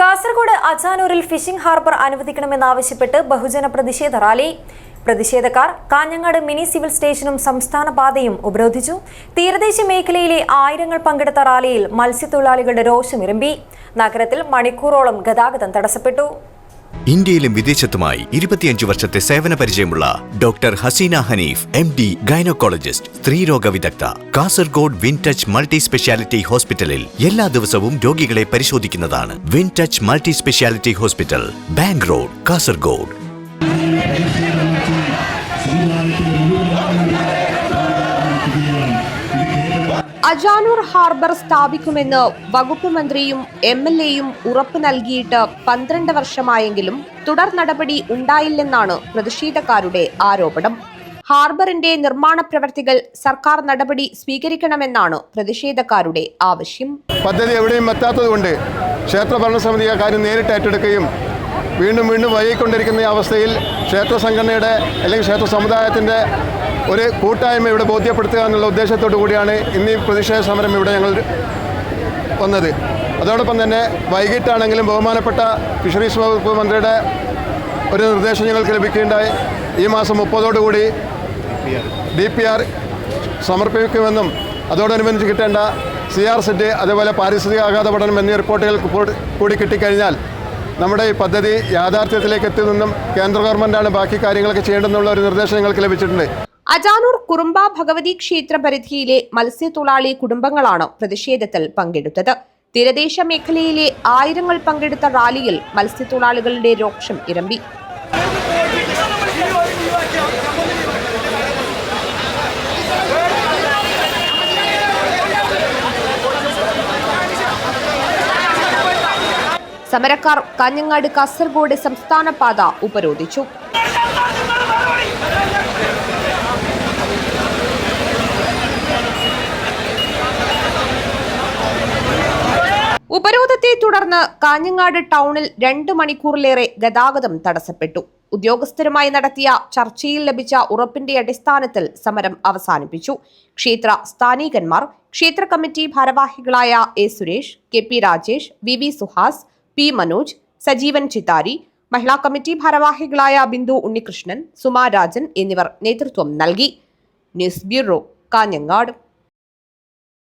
കാസർഗോഡ് അച്ചാനൂരിൽ fishing harbour അനുവദിക്കണമെന്നാവശ്യപ്പെട്ട് ബഹുജന പ്രതിഷേധ റാലി. പ്രതിഷേധക്കാർ കാഞ്ഞങ്ങാട് മിനി സിവിൽ സ്റ്റേഷനും സംസ്ഥാന പാതയും ഉപരോധിച്ചു. തീരദേശ മേഖലയിലെ ആയിരങ്ങൾ പങ്കെടുത്ത റാലിയിൽ മത്സ്യത്തൊഴിലാളികളുടെ രോഷമിരമ്പി. നഗരത്തിൽ മണിക്കൂറോളം ഗതാഗതം തടസ്സപ്പെട്ടു. ഇന്ത്യയിലും വിദേശത്തുമായി ഇരുപത്തിയഞ്ചു വർഷത്തെ സേവന പരിചയമുള്ള doctor Haseena Hanif M D gynaecologist സ്ത്രീരോഗ വിദഗ്ധ Kasaragod win touch multi speciality ഹോസ്പിറ്റലിൽ എല്ലാ ദിവസവും രോഗികളെ പരിശോധിക്കുന്നതാണ് win touch multi speciality hospital bank road Kasaragod. Ajanur harbour സ്ഥാപിക്കുമെന്ന് വകുപ്പ് മന്ത്രിയും എം എൽ എയും ഉറപ്പ് നൽകിയിട്ട് പന്ത്രണ്ട് വർഷമായെങ്കിലും തുടർ നടപടി ഉണ്ടായില്ലെന്നാണ് പ്രതിഷേധക്കാരുടെ ആരോപണം. ഹാർബറിന്റെ നിർമ്മാണ പ്രവർത്തികൾ സർക്കാർ നടപടി സ്വീകരിക്കണമെന്നാണ് പ്രതിഷേധക്കാരുടെ ആവശ്യം. പദ്ധതി എവിടെയും എത്താത്തതുകൊണ്ട് ക്ഷേത്ര ഭരണസമിതി ആ കാര്യം നേരിട്ട് ഏറ്റെടുക്കുകയും വീണ്ടും വീണ്ടും വൈകിക്കൊണ്ടിരിക്കുന്ന ഈ അവസ്ഥയിൽ ക്ഷേത്ര സംഘടനയുടെ അല്ലെങ്കിൽ ക്ഷേത്ര സമുദായത്തിന്റെ ഒരു കൂട്ടായ്മ ഇവിടെ ബോധ്യപ്പെടുത്തുക എന്നുള്ള ഉദ്ദേശത്തോടു കൂടിയാണ് ഇന്ന് ഈ പ്രതിഷേധ സമരം ഇവിടെ ഞങ്ങൾ വന്നത്. അതോടൊപ്പം തന്നെ വൈകിട്ടാണെങ്കിലും ബഹുമാനപ്പെട്ട ഫിഷറീസ് വകുപ്പ് മന്ത്രിയുടെ ഒരു നിർദ്ദേശം ഞങ്ങൾക്ക് ലഭിക്കുകയുണ്ടായി. ഈ മാസം മുപ്പതോടുകൂടി ഡി പി ആർ സമർപ്പിക്കുമെന്നും അതോടനുബന്ധിച്ച് കിട്ടേണ്ട സി ആർ സെറ്റ് അതേപോലെ പാരിസ്ഥിതിക ആഘാത പഠനം എന്നീ റിപ്പോർട്ടുകൾ കൂടി- കൂടി കിട്ടിക്കഴിഞ്ഞാൽ നമ്മുടെ ഈ പദ്ധതി യാഥാർത്ഥ്യത്തിലേക്ക് എത്തുമെന്നും കേന്ദ്ര ഗവൺമെന്റാണ് ബാക്കി കാര്യങ്ങളൊക്കെ ചെയ്യേണ്ടെന്നുള്ള ഒരു നിർദ്ദേശം ഞങ്ങൾക്ക് ലഭിച്ചിട്ടുണ്ട്. അജാനൂർ കുറുമ്പ ഭഗവതി ക്ഷേത്ര പരിധിയിലെ മത്സ്യത്തൊഴിലാളി കുടുംബങ്ങളാണ് പ്രതിഷേധത്തിൽ പങ്കെടുത്തത്. തീരദേശ മേഖലയിലെ ആയിരങ്ങൾ പങ്കെടുത്ത റാലിയിൽ മത്സ്യത്തൊഴിലാളികളുടെ രോക്ഷം ഇരമ്പി. സമരക്കാർ കാഞ്ഞങ്ങാട് കാസർഗോഡ് സംസ്ഥാന പാത ഉപരോധിച്ചു. ഉപരോധത്തെ തുടർന്ന് കാഞ്ഞങ്ങാട് ടൗണിൽ രണ്ടു മണിക്കൂറിലേറെ ഗതാഗതം തടസ്സപ്പെട്ടു. ഉദ്യോഗസ്ഥരുമായി നടത്തിയ ചർച്ചയിൽ ലഭിച്ച ഉറപ്പിന്റെ അടിസ്ഥാനത്തിൽ സമരം അവസാനിപ്പിച്ചു. ക്ഷേത്ര സ്ഥാനീകന്മാർ ക്ഷേത്ര കമ്മിറ്റി ഭാരവാഹികളായ A Suresh K P Rajesh V V Suhas P Manoj Sajeevan Chittari Mahila committee ഭാരവാഹികളായ ബിന്ദു ഉണ്ണികൃഷ്ണൻ സുമാ രാജൻ എന്നിവർ നേതൃത്വം നൽകി. News bureau Kanhangad.